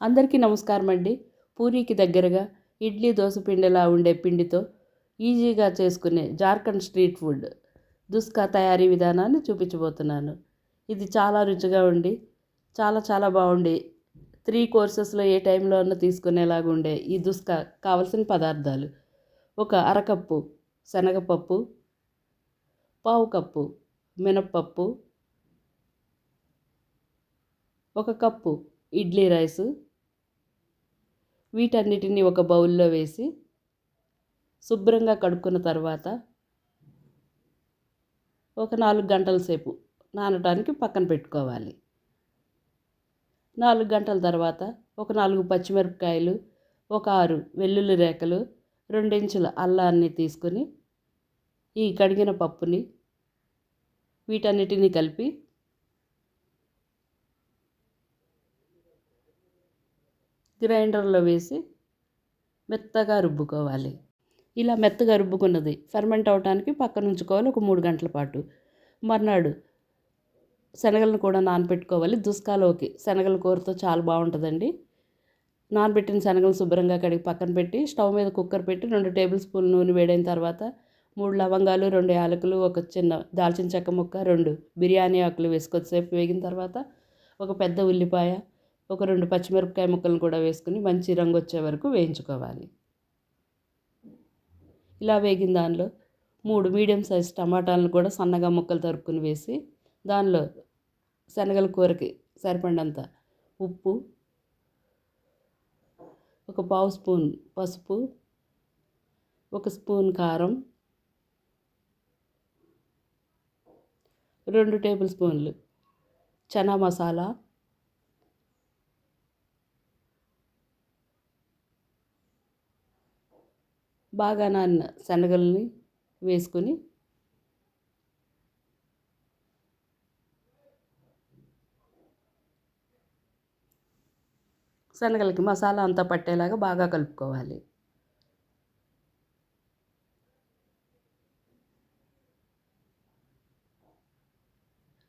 అందరికీ నమస్కారం అండి పూరీకి దగ్గరగా ఇడ్లీ దోశ పిండిలా ఉండే పిండితో ఈజీగా చేసుకునే జార్ఖండ్ స్ట్రీట్ ఫుడ్ దుస్కా తయారీ విధానాన్ని చూపించబోతున్నాను. ఇది చాలా రుచిగా ఉండి చాలా చాలా బాగుండి. త్రీ కోర్సెస్లో ఏ టైంలో అన్న తీసుకునేలాగా ఉండే ఈ దుస్కా కావలసిన పదార్థాలు. ఒక అరకప్పు శనగపప్పు పావు కప్పు మినప్పప్పు ఒక కప్పు ఇడ్లీ రైసు వీటన్నిటిని ఒక బౌల్లో వేసి శుభ్రంగా కడుక్కున్న తర్వాత ఒక నాలుగు గంటల సేపు నానటానికి పక్కన పెట్టుకోవాలి. నాలుగు గంటల తర్వాత ఒక నాలుగు పచ్చిమిరపకాయలు ఒక ఆరు వెల్లుల్లి రేఖలు రెండించుల అల్లాన్ని తీసుకొని ఈ కడిగిన పప్పుని వీటన్నిటిని కలిపి గ్రైండర్లో వేసి మెత్తగా రుబ్బుకోవాలి. ఇలా మెత్తగా రుబ్బుకున్నది ఫెర్మెంట్ అవడానికి పక్కన ఉంచుకోవాలి ఒక మూడు గంటల పాటు. మర్నాడు శనగలను కూడా నానబెట్టుకోవాలి దుస్కాలోకి శనగల కూరతో చాలా బాగుంటుందండి. నానబెట్టిన శనగలు శుభ్రంగా కడిగి పక్కన పెట్టి స్టవ్ మీద కుక్కర్ పెట్టి రెండు టేబుల్ స్పూన్ నూనె వేడైన తర్వాత మూడు లవంగాలు రెండు యాలకులు ఒక చిన్న దాల్చిన చెక్క ముక్క రెండు బిర్యానీ ఆకులు వేసుకొచ్చేసేపు వేగిన తర్వాత ఒక పెద్ద ఉల్లిపాయ ఒక రెండు పచ్చిమిరపకాయ ముక్కలను కూడా వేసుకుని మంచి రంగు వచ్చే వరకు వేయించుకోవాలి. ఇలా వేగిన దానిలో మూడు మీడియం సైజ్ టమాటాలను కూడా సన్నగా ముక్కలు తరుక్కుని వేసి దానిలో శనగల కూరకి సరిపడినంత ఉప్పు ఒక పావు స్పూన్ పసుపు ఒక స్పూన్ కారం రెండు టేబుల్ స్పూన్లు చనా మసాలా బాగా నాన్న శనగల్ని వేసుకొని శనగలకి మసాలా అంతా పట్టేలాగా బాగా కలుపుకోవాలి.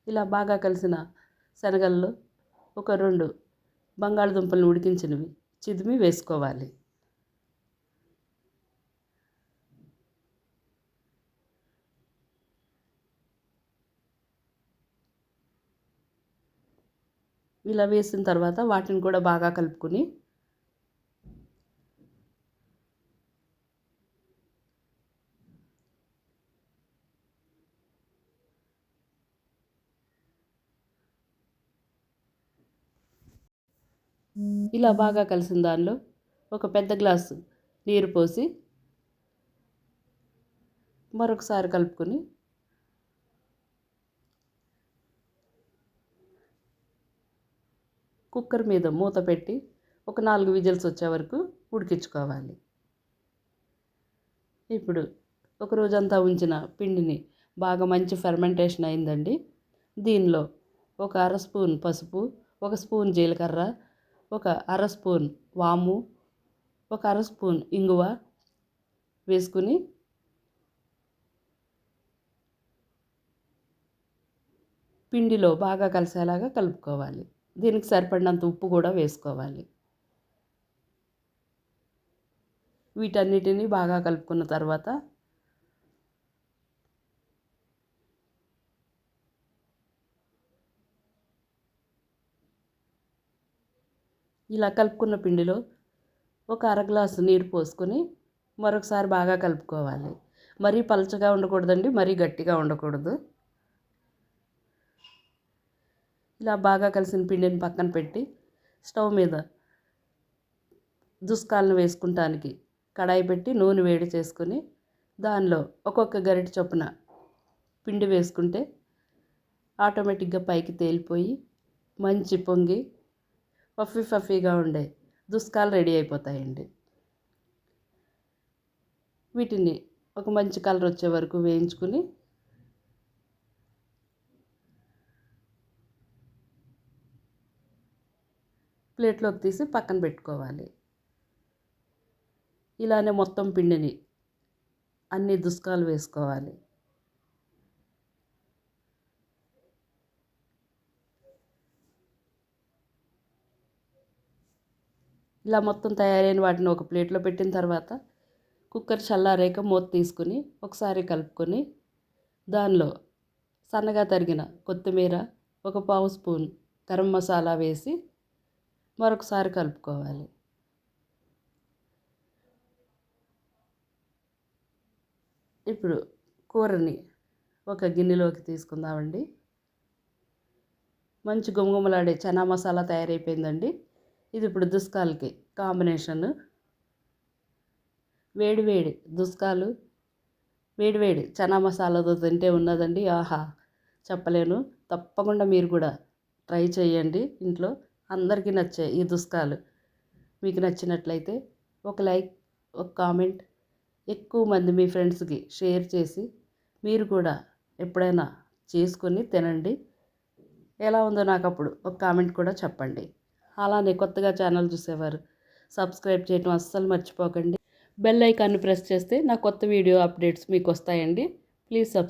ఇలా బాగా కలిసిన శనగల్లో ఒక రెండు బంగాళదుంపలను ఉడికించినవి చిదిమి వేసుకోవాలి. ఇలా వేసిన తర్వాత వాటిని కూడా బాగా కలుపుకొని ఇలా బాగా కలిసిన దానిలో ఒక పెద్ద గ్లాసు నీరు పోసి మరొకసారి కలుపుకొని కుక్కర్ మీద మూత పెట్టి ఒక నాలుగు విజిల్స్ వచ్చే వరకు ఉడికించుకోవాలి. ఇప్పుడు ఒక రోజంతా ఉంచిన పిండిని బాగా మంచి ఫెర్మెంటేషన్ అయిందండి. దీనిలో ఒక అర స్పూన్ పసుపు ఒక స్పూన్ జీలకర్ర ఒక అర స్పూన్ వాము ఒక అర స్పూన్ ఇంగువ వేసుకుని పిండిలో బాగా కలిసేలాగా కలుపుకోవాలి. దీనికి సరిపడినంత ఉప్పు కూడా వేసుకోవాలి. వీటన్నిటిని బాగా కలుపుకున్న తర్వాత ఇలా కలుపుకున్న పిండిలో ఒక అర గ్లాసు నీరు పోసుకొని మరొకసారి బాగా కలుపుకోవాలి. మరీ పలచగా ఉండకూడదండి మరీ గట్టిగా ఉండకూడదు. ఇలా బాగా కలిసిన పిండిని పక్కన పెట్టి స్టవ్ మీద దుస్కాలను వేసుకుంటానికి కడాయి పెట్టి నూనె వేడి చేసుకొని దానిలో ఒక్కొక్క గరిటె చొప్పున పిండి వేసుకుంటే ఆటోమేటిక్గా పైకి తేలిపోయి మంచి పొంగి పఫీ ఫఫీగా ఉండే దుస్కాలు రెడీ అయిపోతాయండి. వీటిని ఒక మంచి కలర్ వచ్చే వరకు వేయించుకుని ప్లేట్లోకి తీసి పక్కన పెట్టుకోవాలి. ఇలానే మొత్తం పిండిని అన్ని దుస్కాలు వేసుకోవాలి. ఇలా మొత్తం తయారైన వాటిని ఒక ప్లేట్లో పెట్టిన తర్వాత కుక్కర్ చల్లారేక మూత తీసుకుని ఒకసారి కలుపుకొని దానిలో సన్నగా తరిగిన కొత్తిమీర ఒక పావు స్పూన్ గరం మసాలా వేసి మరొకసారి కలుపుకోవాలి. ఇప్పుడు కూరని ఒక గిన్నెలోకి తీసుకుందామండి. మంచి గుమగుమలాడే చనా మసాలా తయారైపోయిందండి. ఇది ఇప్పుడు దుస్కాలకి కాంబినేషన్. వేడి వేడి దుస్కాలు వేడి వేడి చనా మసాలాతో తింటే ఉన్నదండి. ఆహా చెప్పలేను. తప్పకుండా మీరు కూడా ట్రై చేయండి ఇంట్లో. అందరికీ నచ్చే ఈ దుస్కాలు. మీకు నచ్చినట్లయితే ఒక లైక్ ఒక కామెంట్ ఎక్కువ మంది మీ ఫ్రెండ్స్కి షేర్ చేసి మీరు కూడా ఎప్పుడైనా చేసుకొని తినండి. ఎలా ఉందో నాకు అప్పుడు ఒక కామెంట్ కూడా చెప్పండి. అలానే కొత్తగా ఛానల్ చూసేవారు సబ్స్క్రైబ్ చేయడం అస్సలు మర్చిపోకండి. బెల్ ఐకాన్ని ప్రెస్ చేస్తే నా కొత్త వీడియో అప్డేట్స్ మీకు వస్తాయండి. Please subscribe